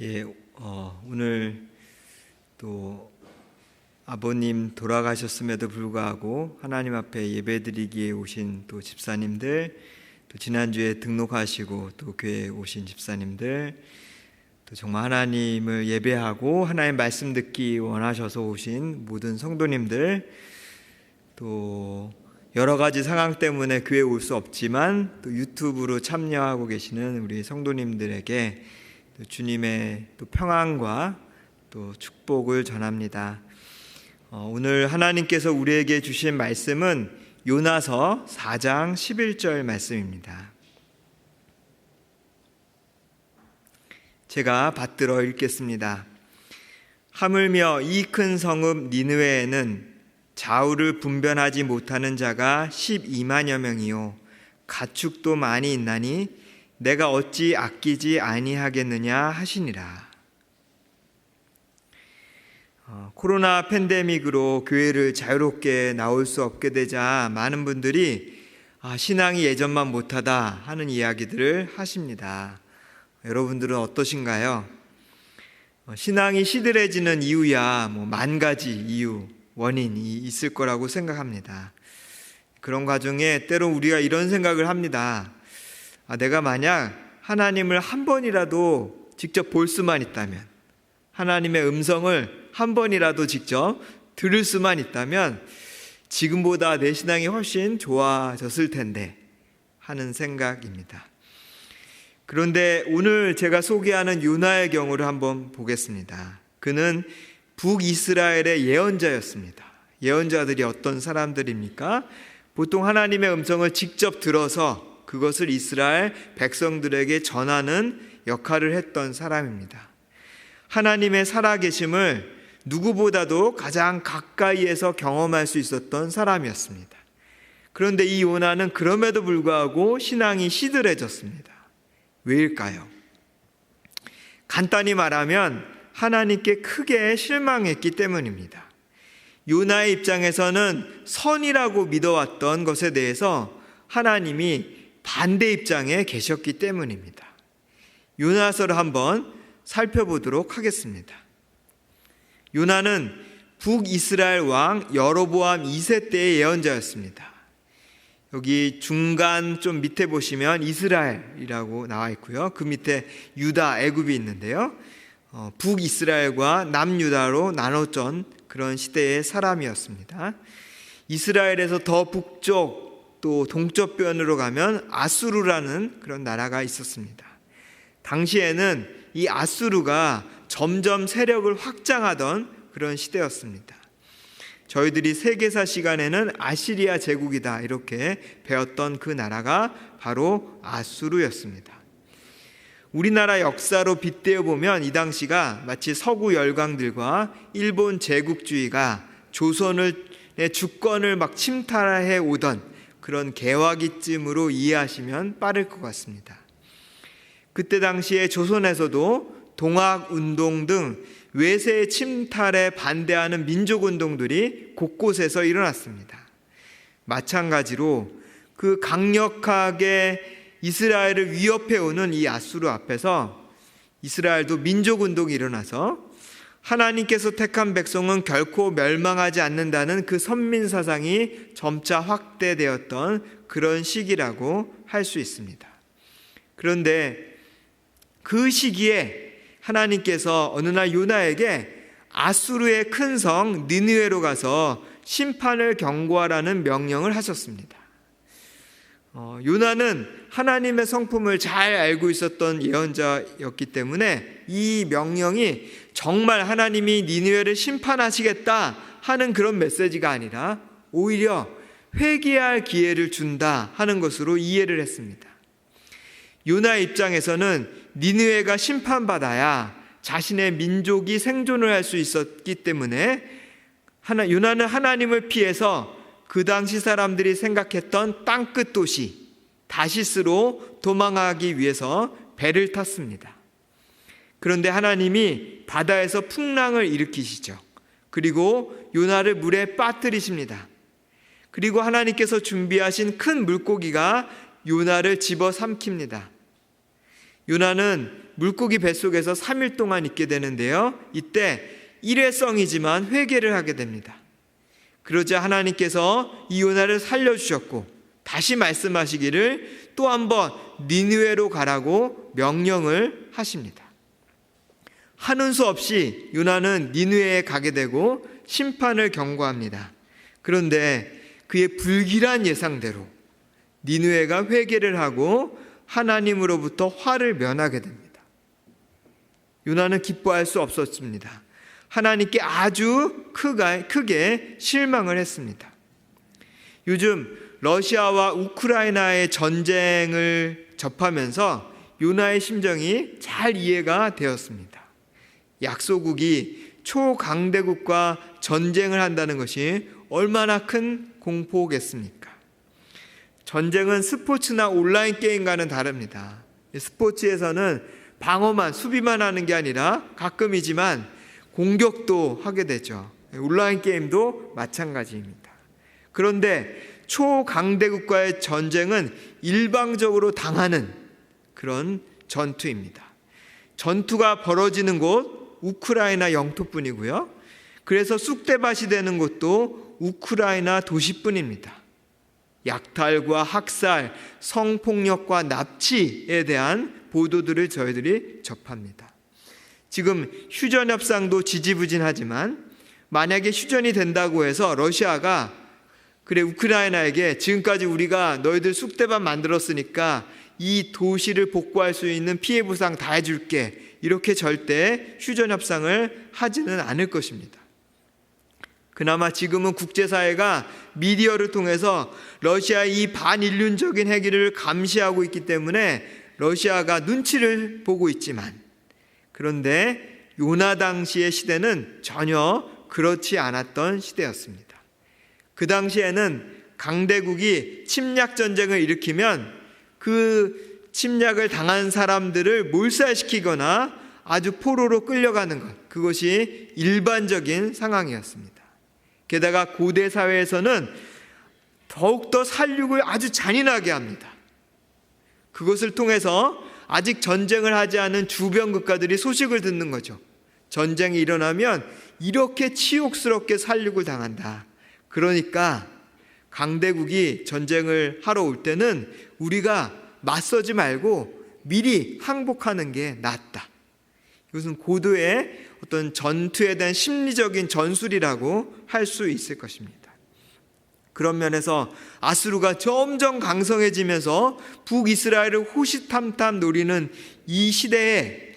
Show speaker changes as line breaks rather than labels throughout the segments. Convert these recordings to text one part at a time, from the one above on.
예, 어, 오늘 또 아버님 돌아가셨음에도 불구하고 하나님 앞에 예배드리기에 오신 또 집사님들, 또 지난주에 등록하시고 또 교회에 오신 집사님들, 또 정말 하나님을 예배하고 하나님 말씀 듣기 원하셔서 오신 모든 성도님들, 또 여러 가지 상황 때문에 교회 올수 없지만 또 유튜브로 참여하고 계시는 우리 성도님들에게 또 주님의 또 평안과 또 축복을 전합니다. 어, 오늘 하나님께서 우리에게 주신 말씀은 요나서 4장 11절 말씀입니다. 제가 받들어 읽겠습니다. 하물며 이 큰 성읍 니느웨에는 좌우를 분변하지 못하는 자가 12만여 명이요 가축도 많이 있나니 내가 어찌 아끼지 아니하겠느냐 하시니라. 어, 코로나 팬데믹으로 교회를 자유롭게 나올 수 없게 되자 많은 분들이 아, 신앙이 예전만 못하다 하는 이야기들을 하십니다. 여러분들은 어떠신가요? 어, 신앙이 시들해지는 이유야 뭐 만 가지 이유, 원인이 있을 거라고 생각합니다. 그런 과정에 때로 우리가 이런 생각을 합니다. 아, 내가 만약 하나님을 한 번이라도 직접 볼 수만 있다면, 하나님의 음성을 한 번이라도 직접 들을 수만 있다면, 지금보다 내 신앙이 훨씬 좋아졌을 텐데 하는 생각입니다. 그런데 오늘 제가 소개하는 요나의 경우를 한번 보겠습니다. 그는 북이스라엘의 예언자였습니다. 예언자들이 어떤 사람들입니까? 보통 하나님의 음성을 직접 들어서 그것을 이스라엘 백성들에게 전하는 역할을 했던 사람입니다. 하나님의 살아계심을 누구보다도 가장 가까이에서 경험할 수 있었던 사람이었습니다. 그런데 이 요나는 그럼에도 불구하고 신앙이 시들해졌습니다. 왜일까요? 간단히 말하면 하나님께 크게 실망했기 때문입니다. 요나의 입장에서는 선이라고 믿어왔던 것에 대해서 하나님이 반대 입장에 계셨기 때문입니다. 요나서를 한번 살펴보도록 하겠습니다. 요나는 북이스라엘 왕 여로보암 2세 때의 예언자였습니다. 여기 중간 좀 밑에 보시면 이스라엘이라고 나와 있고요. 그 밑에 유다, 애굽이 있는데요. 어, 북이스라엘과 남유다로 나눠진 그런 시대의 사람이었습니다. 이스라엘에서 더 북쪽 또 동쪽변으로 가면 아수르라는 그런 나라가 있었습니다. 당시에는 이 아수르가 점점 세력을 확장하던 그런 시대였습니다. 저희들이 세계사 시간에는 아시리아 제국이다 이렇게 배웠던 그 나라가 바로 아수르였습니다. 우리나라 역사로 빗대어 보면 이 당시가 마치 서구 열강들과 일본 제국주의가 조선의 주권을 막 침탈해 오던 그런 개화기쯤으로 이해하시면 빠를 것 같습니다. 그때 당시에 조선에서도 동학 운동 등 외세의 침탈에 반대하는 민족 운동들이 곳곳에서 일어났습니다. 마찬가지로 그 강력하게 이스라엘을 위협해 오는 이 아수르 앞에서 이스라엘도 민족 운동이 일어나서 하나님께서 택한 백성은 결코 멸망하지 않는다는 그 선민 사상이 점차 확대되었던 그런 시기라고 할 수 있습니다. 그런데 그 시기에 하나님께서 어느 날 요나에게 아수르의 큰 성 니느웨로 가서 심판을 경고하라는 명령을 하셨습니다. 어, 요나는 하나님의 성품을 잘 알고 있었던 예언자였기 때문에 이 명령이 정말 하나님이 니느웨를 심판하시겠다 하는 그런 메시지가 아니라 오히려 회개할 기회를 준다 하는 것으로 이해를 했습니다. 요나 입장에서는 니느웨가 심판받아야 자신의 민족이 생존을 할 수 있었기 때문에 하나, 요나는 하나님을 피해서 그 당시 사람들이 생각했던 땅끝 도시 다시스로 도망하기 위해서 배를 탔습니다. 그런데 하나님이 바다에서 풍랑을 일으키시죠. 그리고 요나를 물에 빠뜨리십니다. 그리고 하나님께서 준비하신 큰 물고기가 요나를 집어 삼킵니다. 요나는 물고기 뱃속에서 3일 동안 있게 되는데요. 이때 일회성이지만 회개를 하게 됩니다. 그러자 하나님께서 이 요나를 살려주셨고 다시 말씀하시기를 또 한번 니느웨로 가라고 명령을 하십니다. 하는 수 없이 요나는 니느웨에 가게 되고 심판을 경고합니다. 그런데 그의 불길한 예상대로 니느웨가 회개를 하고 하나님으로부터 화를 면하게 됩니다. 요나는 기뻐할 수 없었습니다. 하나님께 아주 크게 실망을 했습니다. 요즘 러시아와 우크라이나의 전쟁을 접하면서 요나의 심정이 잘 이해가 되었습니다. 약소국이 초강대국과 전쟁을 한다는 것이 얼마나 큰 공포겠습니까? 전쟁은 스포츠나 온라인 게임과는 다릅니다. 스포츠에서는 방어만, 수비만 하는 게 아니라 가끔이지만 공격도 하게 되죠. 온라인 게임도 마찬가지입니다. 그런데 초강대국과의 전쟁은 일방적으로 당하는 그런 전투입니다. 전투가 벌어지는 곳 우크라이나 영토뿐이고요. 그래서 쑥대밭이 되는 곳도 우크라이나 도시뿐입니다. 약탈과 학살, 성폭력과 납치에 대한 보도들을 저희들이 접합니다. 지금 휴전 협상도 지지부진하지만 만약에 휴전이 된다고 해서 러시아가 그래 우크라이나에게 지금까지 우리가 너희들 쑥대밭 만들었으니까 이 도시를 복구할 수 있는 피해 보상 다 해줄게 이렇게 절대 휴전 협상을 하지는 않을 것입니다. 그나마 지금은 국제사회가 미디어를 통해서 러시아의 이 반인륜적인 행위를 감시하고 있기 때문에 러시아가 눈치를 보고 있지만 그런데 요나 당시의 시대는 전혀 그렇지 않았던 시대였습니다. 그 당시에는 강대국이 침략 전쟁을 일으키면 그 침략을 당한 사람들을 몰살시키거나 아주 포로로 끌려가는 것, 그것이 일반적인 상황이었습니다. 게다가 고대 사회에서는 더욱더 살육을 아주 잔인하게 합니다. 그것을 통해서 아직 전쟁을 하지 않은 주변 국가들이 소식을 듣는 거죠. 전쟁이 일어나면 이렇게 치욕스럽게 살육을 당한다. 그러니까 강대국이 전쟁을 하러 올 때는 우리가 맞서지 말고 미리 항복하는 게 낫다. 이것은 고도의 어떤 전투에 대한 심리적인 전술이라고 할 수 있을 것입니다. 그런 면에서 아수르가 점점 강성해지면서 북이스라엘을 호시탐탐 노리는 이 시대에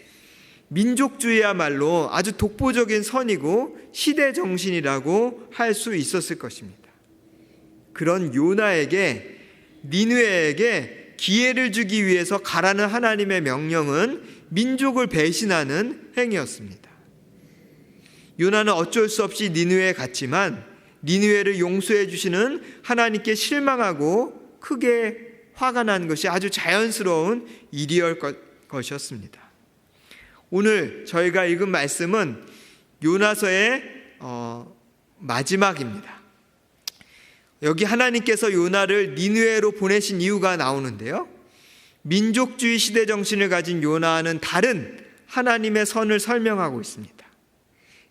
민족주의야말로 아주 독보적인 선이고 시대 정신이라고 할 수 있었을 것입니다. 그런 요나에게 니누에에게 기회를 주기 위해서 가라는 하나님의 명령은 민족을 배신하는 행위였습니다. 요나는 어쩔 수 없이 니누에 갔지만 니누에를 용서해 주시는 하나님께 실망하고 크게 화가 난 것이 아주 자연스러운 일이었 것이었습니다. 오늘 저희가 읽은 말씀은 요나서의 어, 마지막입니다. 여기 하나님께서 요나를 니누에로 보내신 이유가 나오는데요. 민족주의 시대 정신을 가진 요나는 다른 하나님의 선을 설명하고 있습니다.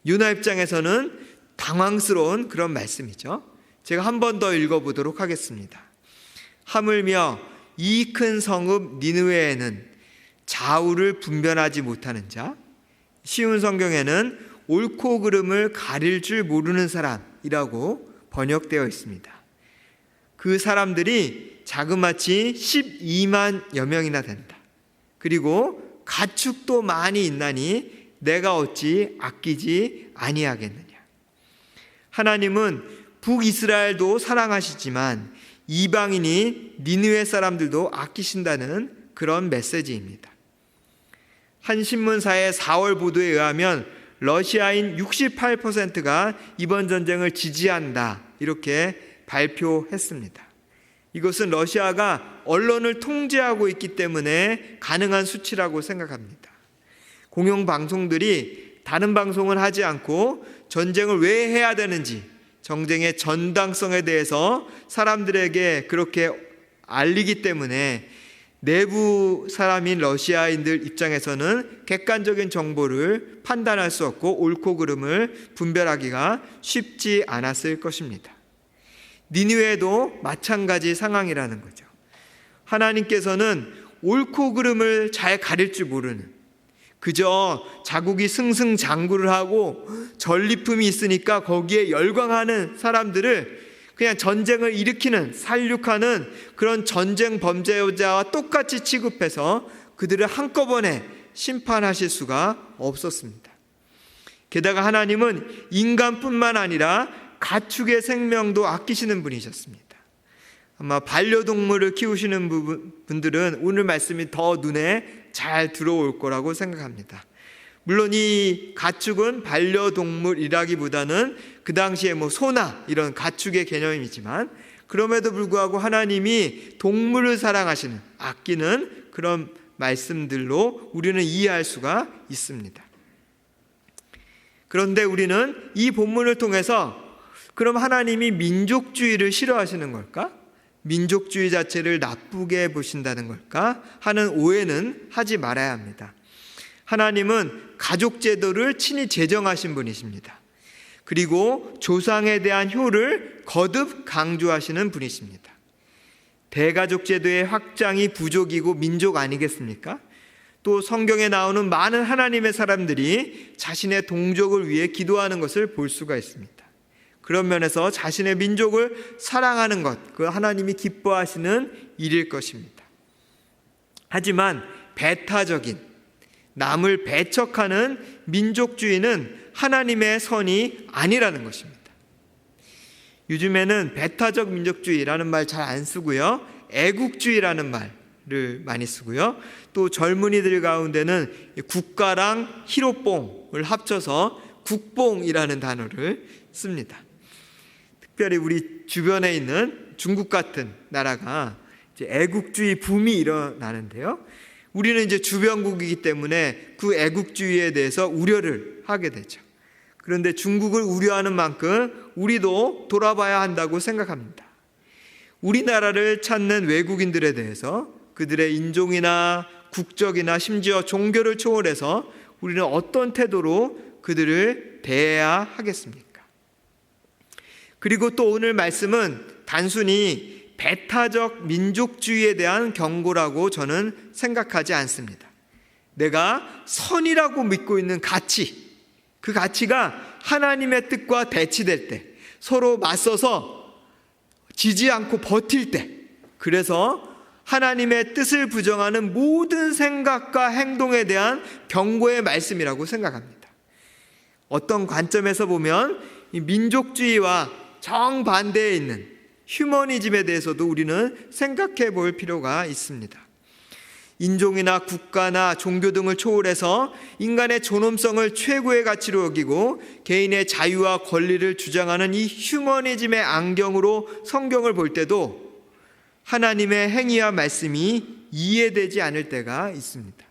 요나 입장에서는 당황스러운 그런 말씀이죠. 제가 한 번 더 읽어보도록 하겠습니다. 하물며 이 큰 성읍 니느웨에는 좌우를 분별하지 못하는 자, 쉬운 성경에는 옳고 그름을 가릴 줄 모르는 사람이라고 번역되어 있습니다. 그 사람들이 자그마치 12만여 명이나 된다. 그리고 가축도 많이 있나니 내가 어찌 아끼지 아니하겠느냐. 하나님은 북이스라엘도 사랑하시지만 이방인이 니느웨 사람들도 아끼신다는 그런 메시지입니다. 한 신문사의 4월 보도에 의하면 러시아인 68%가 이번 전쟁을 지지한다. 이렇게 발표했습니다. 이것은 러시아가 언론을 통제하고 있기 때문에 가능한 수치라고 생각합니다. 공영방송들이 다른 방송을 하지 않고 전쟁을 왜 해야 되는지, 전쟁의 전당성에 대해서 사람들에게 그렇게 알리기 때문에 내부 사람인 러시아인들 입장에서는 객관적인 정보를 판단할 수 없고 옳고 그름을 분별하기가 쉽지 않았을 것입니다. 니느웨도 마찬가지 상황이라는 거죠. 하나님께서는 옳고 그름을 잘 가릴 줄 모르는 그저 자국이 승승장구를 하고 전리품이 있으니까 거기에 열광하는 사람들을 그냥 전쟁을 일으키는 살육하는 그런 전쟁 범죄자와 똑같이 취급해서 그들을 한꺼번에 심판하실 수가 없었습니다. 게다가 하나님은 인간뿐만 아니라 가축의 생명도 아끼시는 분이셨습니다. 아마 반려동물을 키우시는 분들은 오늘 말씀이 더 눈에 잘 들어올 거라고 생각합니다. 물론 이 가축은 반려동물이라기보다는 그 당시에 뭐 소나 이런 가축의 개념이지만 그럼에도 불구하고 하나님이 동물을 사랑하시는 아끼는 그런 말씀들로 우리는 이해할 수가 있습니다. 그런데 우리는 이 본문을 통해서 그럼 하나님이 민족주의를 싫어하시는 걸까? 민족주의 자체를 나쁘게 보신다는 걸까? 하는 오해는 하지 말아야 합니다. 하나님은 가족 제도를 친히 제정하신 분이십니다. 그리고 조상에 대한 효를 거듭 강조하시는 분이십니다. 대가족 제도의 확장이 부족이고 민족 아니겠습니까? 또 성경에 나오는 많은 하나님의 사람들이 자신의 동족을 위해 기도하는 것을 볼 수가 있습니다. 그런 면에서 자신의 민족을 사랑하는 것, 그 하나님이 기뻐하시는 일일 것입니다. 하지만 배타적인 남을 배척하는 민족주의는 하나님의 선이 아니라는 것입니다. 요즘에는 배타적 민족주의라는 말 잘 안 쓰고요. 애국주의라는 말을 많이 쓰고요. 또 젊은이들 가운데는 국가랑 히로뽕을 합쳐서 국뽕이라는 단어를 씁니다. 특별히 우리 주변에 있는 중국 같은 나라가 애국주의 붐이 일어나는데요. 우리는 이제 주변국이기 때문에 그 애국주의에 대해서 우려를 하게 되죠. 그런데 중국을 우려하는 만큼 우리도 돌아봐야 한다고 생각합니다. 우리나라를 찾는 외국인들에 대해서 그들의 인종이나 국적이나 심지어 종교를 초월해서 우리는 어떤 태도로 그들을 대해야 하겠습니까? 그리고 또 오늘 말씀은 단순히 배타적 민족주의에 대한 경고라고 저는 생각하지 않습니다. 내가 선이라고 믿고 있는 가치, 그 가치가 하나님의 뜻과 대치될 때, 서로 맞서서 지지 않고 버틸 때, 그래서 하나님의 뜻을 부정하는 모든 생각과 행동에 대한 경고의 말씀이라고 생각합니다. 어떤 관점에서 보면 민족주의와 정반대에 있는 휴머니즘에 대해서도 우리는 생각해 볼 필요가 있습니다. 인종이나 국가나 종교 등을 초월해서 인간의 존엄성을 최고의 가치로 여기고 개인의 자유와 권리를 주장하는 이 휴머니즘의 안경으로 성경을 볼 때도 하나님의 행위와 말씀이 이해되지 않을 때가 있습니다.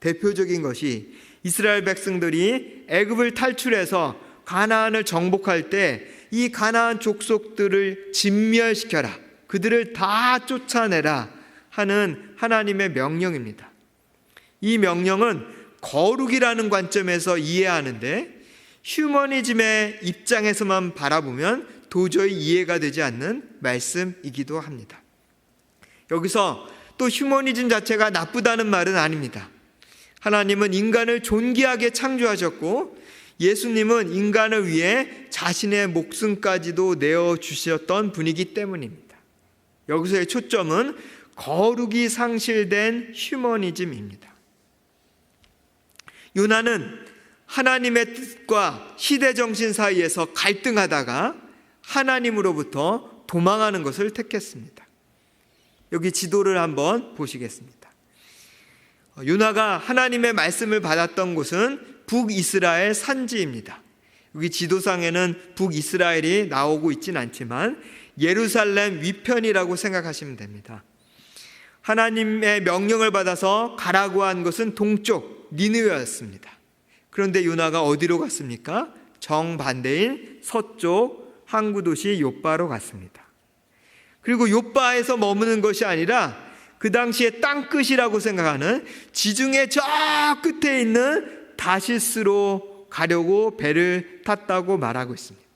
대표적인 것이 이스라엘 백성들이 애굽을 탈출해서 가나안을 정복할 때 이 가나안 족속들을 진멸시켜라. 그들을 다 쫓아내라 하는 하나님의 명령입니다. 이 명령은 거룩이라는 관점에서 이해하는데 휴머니즘의 입장에서만 바라보면 도저히 이해가 되지 않는 말씀이기도 합니다. 여기서 또 휴머니즘 자체가 나쁘다는 말은 아닙니다. 하나님은 인간을 존귀하게 창조하셨고 예수님은 인간을 위해 자신의 목숨까지도 내어 주셨던 분이기 때문입니다. 여기서의 초점은 거룩이 상실된 휴머니즘입니다. 요나는 하나님의 뜻과 시대 정신 사이에서 갈등하다가 하나님으로부터 도망하는 것을 택했습니다. 여기 지도를 한번 보시겠습니다. 요나가 하나님의 말씀을 받았던 곳은 북이스라엘 산지입니다. 여기 지도상에는 북이스라엘이 나오고 있진 않지만 예루살렘 위편이라고 생각하시면 됩니다. 하나님의 명령을 받아서 가라고 한 것은 동쪽 니느웨였습니다. 그런데 요나가 어디로 갔습니까? 정반대인 서쪽 항구 도시 요바로 갔습니다. 그리고 요바에서 머무는 것이 아니라 그 당시에 땅끝이라고 생각하는 지중해 저 끝에 있는 다시스로 가려고 배를 탔다고 말하고 있습니다.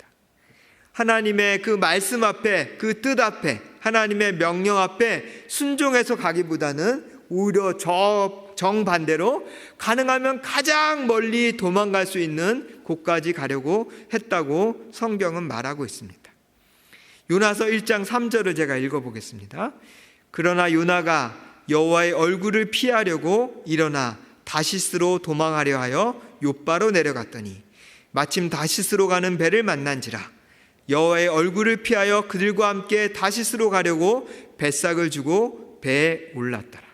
하나님의 그 말씀 앞에 그 뜻 앞에 하나님의 명령 앞에 순종해서 가기보다는 오히려 저 정반대로 가능하면 가장 멀리 도망갈 수 있는 곳까지 가려고 했다고 성경은 말하고 있습니다. 요나서 1장 3절을 제가 읽어 보겠습니다. 그러나 요나가 여호와의 얼굴을 피하려고 일어나 다시스로 도망하려 하여 요바로 내려갔더니 마침 다시스로 가는 배를 만난지라 여호와의 얼굴을 피하여 그들과 함께 다시스로 가려고 뱃삭을 주고 배에 올랐더라.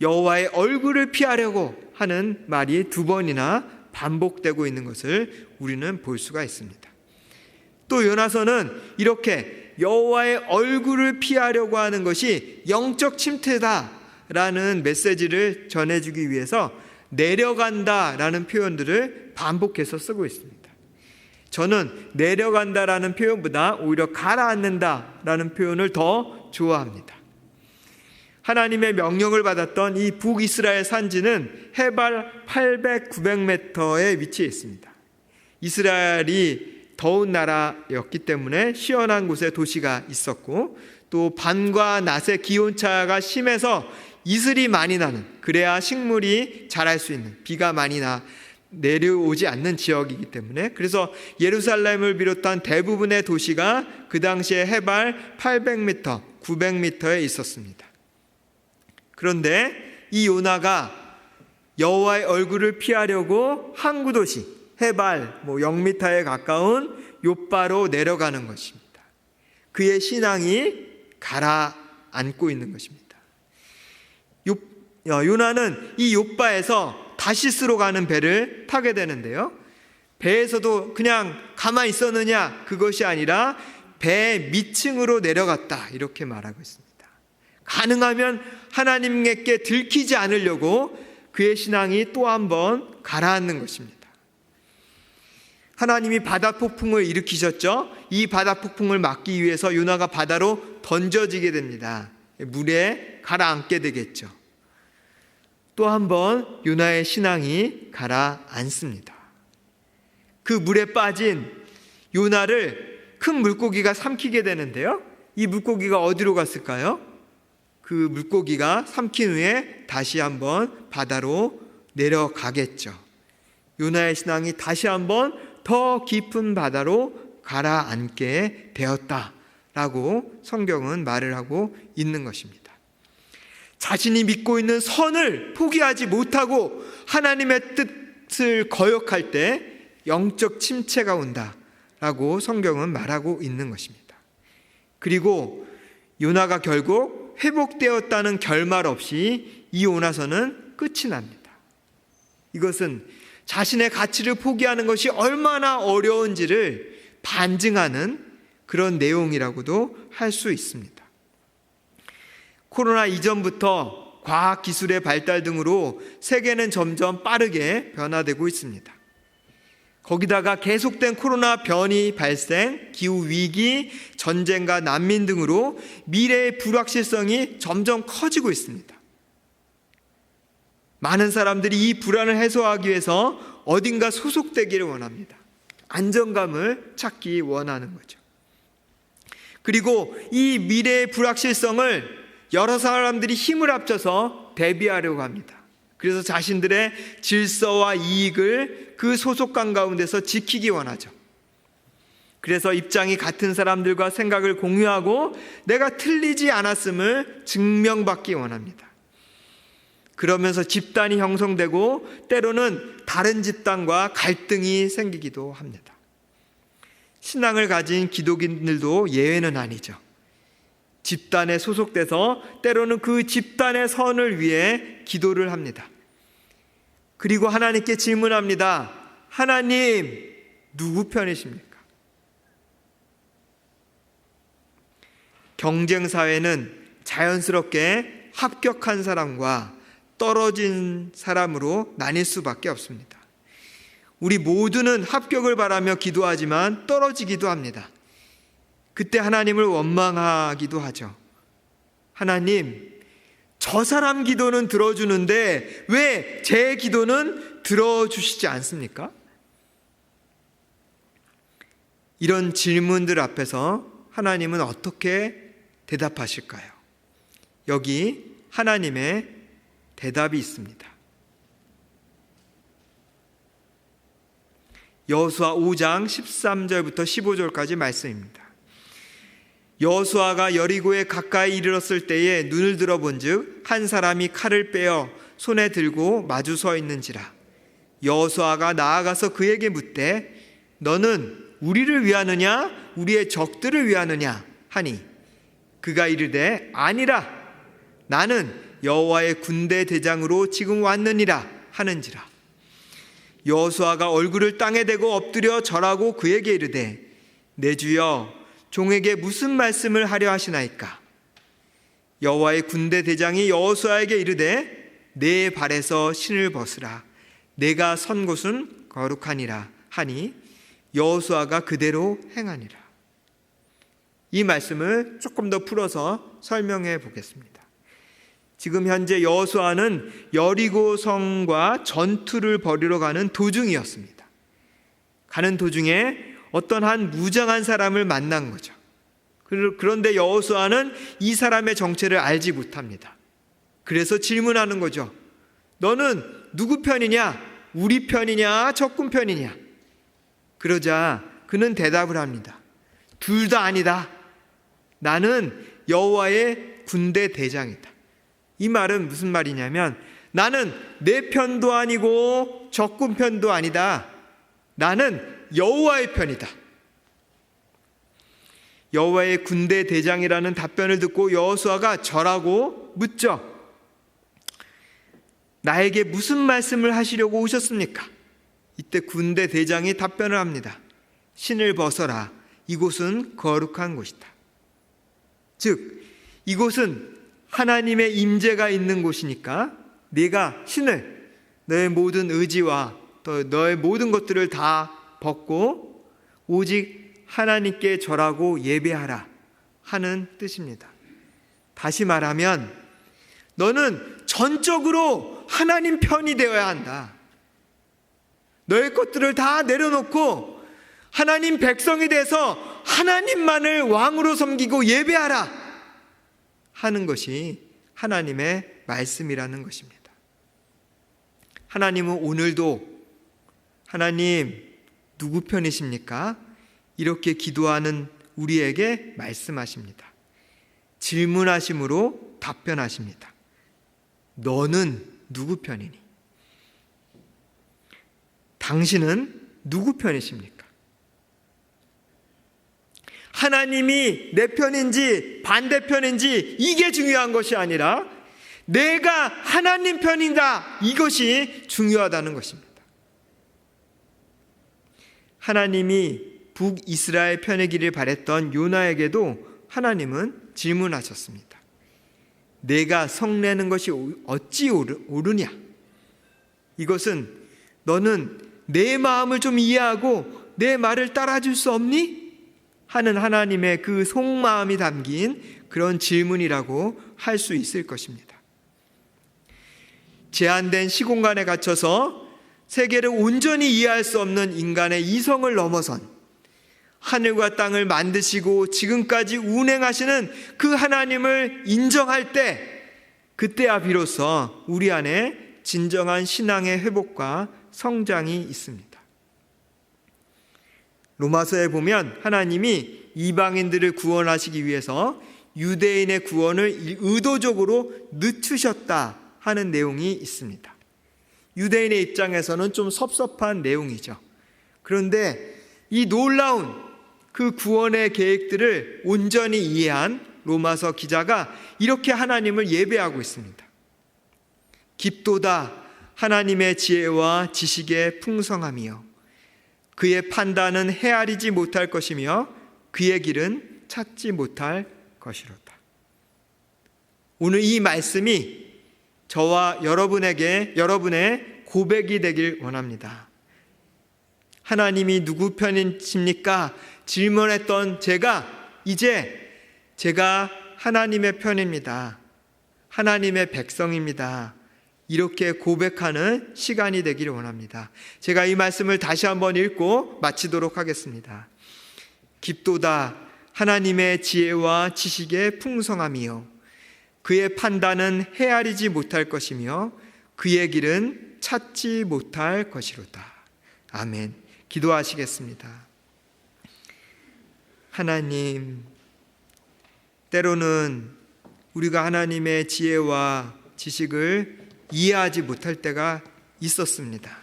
여호와의 얼굴을 피하려고 하는 말이 두 번이나 반복되고 있는 것을 우리는 볼 수가 있습니다. 또 요나서는 이렇게 여호와의 얼굴을 피하려고 하는 것이 영적 침체다 라는 메시지를 전해주기 위해서 내려간다 라는 표현들을 반복해서 쓰고 있습니다. 저는 내려간다 라는 표현보다 오히려 가라앉는다 라는 표현을 더 좋아합니다. 하나님의 명령을 받았던 이 북이스라엘 산지는 해발 800, 900m에 위치해 있습니다. 이스라엘이 더운 나라였기 때문에 시원한 곳에 도시가 있었고 또 밤과 낮의 기온차가 심해서 이슬이 많이 나는 그래야 식물이 자랄 수 있는 비가 많이 나 내려오지 않는 지역이기 때문에 그래서 예루살렘을 비롯한 대부분의 도시가 그 당시에 해발 800m, 900m에 있었습니다. 그런데 이 요나가 여호와의 얼굴을 피하려고 항구 도시 해발 뭐 0m에 가까운 요바로 내려가는 것입니다. 그의 신앙이 가라앉고 있는 것입니다. 요, 요나는 이 요바에서 다시스로 가는 배를 타게 되는데요. 배에서도 그냥 가만히 있었느냐 그것이 아니라 배 밑층으로 내려갔다 이렇게 말하고 있습니다. 가능하면 하나님께 들키지 않으려고 그의 신앙이 또 한 번 가라앉는 것입니다. 하나님이 바다 폭풍을 일으키셨죠. 이 바다 폭풍을 막기 위해서 요나가 바다로 던져지게 됩니다. 물에 가라앉게 되겠죠. 또 한번 요나의 신앙이 가라앉습니다. 그 물에 빠진 요나를 큰 물고기가 삼키게 되는데요. 이 물고기가 어디로 갔을까요? 그 물고기가 삼킨 후에 다시 한번 바다로 내려가겠죠. 요나의 신앙이 다시 한번 더 깊은 바다로 가라앉게 되었다라고 성경은 말을 하고 있는 것입니다. 자신이 믿고 있는 선을 포기하지 못하고 하나님의 뜻을 거역할 때 영적 침체가 온다라고 성경은 말하고 있는 것입니다. 그리고 요나가 결국 회복되었다는 결말 없이 이 요나서는 끝이 납니다. 이것은 자신의 가치를 포기하는 것이 얼마나 어려운지를 반증하는 그런 내용이라고도 할 수 있습니다. 코로나 이전부터 과학 기술의 발달 등으로 세계는 점점 빠르게 변화되고 있습니다. 거기다가 계속된 코로나 변이 발생, 기후 위기, 전쟁과 난민 등으로 미래의 불확실성이 점점 커지고 있습니다. 많은 사람들이 이 불안을 해소하기 위해서 어딘가 소속되기를 원합니다. 안정감을 찾기 원하는 거죠. 그리고 이 미래의 불확실성을 여러 사람들이 힘을 합쳐서 대비하려고 합니다. 그래서 자신들의 질서와 이익을 그 소속감 가운데서 지키기 원하죠. 그래서 입장이 같은 사람들과 생각을 공유하고 내가 틀리지 않았음을 증명받기 원합니다. 그러면서 집단이 형성되고 때로는 다른 집단과 갈등이 생기기도 합니다. 신앙을 가진 기독인들도 예외는 아니죠. 집단에 소속돼서 때로는 그 집단의 선을 위해 기도를 합니다. 그리고 하나님께 질문합니다. 하나님, 누구 편이십니까? 경쟁사회는 자연스럽게 합격한 사람과 떨어진 사람으로 나뉠 수밖에 없습니다. 우리 모두는 합격을 바라며 기도하지만 떨어지기도 합니다. 그때 하나님을 원망하기도 하죠. 하나님, 저 사람 기도는 들어주는데 왜 제 기도는 들어주시지 않습니까? 이런 질문들 앞에서 하나님은 어떻게 대답하실까요? 여기 하나님의 대답이 있습니다. 여수아 5장 13절부터 15절까지 말씀입니다. 여수아가 여리고에 가까이 이르렀을 때에 눈을 들어본즉 한 사람이 칼을 빼어 손에 들고 마주 서 있는지라. 여수아가 나아가서 그에게 묻되 너는 우리를 위하느냐? 우리의 적들을 위하느냐? 하니 그가 이르되 아니라. 나는 여호와의 군대 대장으로 지금 왔느니라. 하는지라. 여호수아가 얼굴을 땅에 대고 엎드려 절하고 그에게 이르되 내 주여 종에게 무슨 말씀을 하려 하시나이까 여호와의 군대 대장이 여호수아에게 이르되 내 발에서 신을 벗으라 내가 선 곳은 거룩하니라 하니 여호수아가 그대로 행하니라 이 말씀을 조금 더 풀어서 설명해 보겠습니다. 지금 현재 여호수아는 여리고 성과 전투를 벌이러 가는 도중이었습니다. 가는 도중에 어떤 한 무장한 사람을 만난 거죠. 그런데 여호수아는 이 사람의 정체를 알지 못합니다. 그래서 질문하는 거죠. 너는 누구 편이냐? 우리 편이냐? 적군 편이냐? 그러자 그는 대답을 합니다. 둘 다 아니다. 나는 여호와의 군대 대장이다. 이 말은 무슨 말이냐면 나는 내 편도 아니고 적군 편도 아니다. 나는 여호와의 편이다. 여호와의 군대 대장이라는 답변을 듣고 여호수아가 절하고 묻죠. 나에게 무슨 말씀을 하시려고 오셨습니까? 이때 군대 대장이 답변을 합니다. 신을 벗어라. 이곳은 거룩한 곳이다. 즉 이곳은 하나님의 임재가 있는 곳이니까 네가 신을 너의 모든 의지와 또 너의 모든 것들을 다 벗고 오직 하나님께 절하고 예배하라 하는 뜻입니다. 다시 말하면 너는 전적으로 하나님 편이 되어야 한다. 너의 것들을 다 내려놓고 하나님 백성이 돼서 하나님만을 왕으로 섬기고 예배하라 하는 것이 하나님의 말씀이라는 것입니다. 하나님은 오늘도 하나님 누구 편이십니까? 이렇게 기도하는 우리에게 말씀하십니다. 질문하심으로 답변하십니다. 너는 누구 편이니? 당신은 누구 편이십니까? 하나님이 내 편인지 반대편인지 이게 중요한 것이 아니라 내가 하나님 편이다 이것이 중요하다는 것입니다. 하나님이 북이스라엘 편이기를 바랬던 요나에게도 하나님은 질문하셨습니다. 내가 성내는 것이 어찌 옳으냐? 이것은 너는 내 마음을 좀 이해하고 내 말을 따라줄 수 없니? 하는 하나님의 그 속마음이 담긴 그런 질문이라고 할 수 있을 것입니다. 제한된 시공간에 갇혀서 세계를 온전히 이해할 수 없는 인간의 이성을 넘어선 하늘과 땅을 만드시고 지금까지 운행하시는 그 하나님을 인정할 때 그때야 비로소 우리 안에 진정한 신앙의 회복과 성장이 있습니다. 로마서에 보면 하나님이 이방인들을 구원하시기 위해서 유대인의 구원을 의도적으로 늦추셨다 하는 내용이 있습니다. 유대인의 입장에서는 좀 섭섭한 내용이죠. 그런데 이 놀라운 그 구원의 계획들을 온전히 이해한 로마서 기자가 이렇게 하나님을 예배하고 있습니다. 깊도다 하나님의 지혜와 지식의 풍성함이요. 그의 판단은 헤아리지 못할 것이며 그의 길은 찾지 못할 것이로다. 오늘 이 말씀이 저와 여러분에게 여러분의 고백이 되길 원합니다. 하나님이 누구 편이십니까? 질문했던 제가 이제 제가 하나님의 편입니다. 하나님의 백성입니다. 이렇게 고백하는 시간이 되기를 원합니다. 제가 이 말씀을 다시 한번 읽고 마치도록 하겠습니다. 깊도다 하나님의 지혜와 지식의 풍성함이요 그의 판단은 헤아리지 못할 것이며 그의 길은 찾지 못할 것이로다. 아멘. 기도하시겠습니다. 하나님, 때로는 우리가 하나님의 지혜와 지식을 이해하지 못할 때가 있었습니다.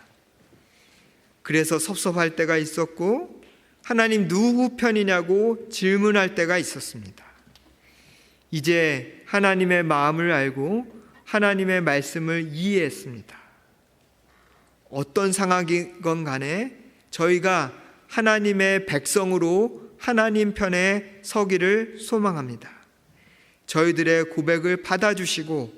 그래서 섭섭할 때가 있었고, 하나님 누구 편이냐고 질문할 때가 있었습니다. 이제 하나님의 마음을 알고 하나님의 말씀을 이해했습니다. 어떤 상황이건 간에 저희가 하나님의 백성으로 하나님 편에 서기를 소망합니다. 저희들의 고백을 받아주시고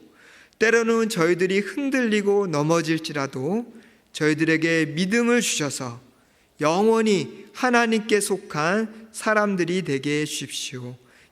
때로는 저희들이 흔들리고 넘어질지라도 저희들에게 믿음을 주셔서 영원히 하나님께 속한 사람들이 되게 해 주십시오.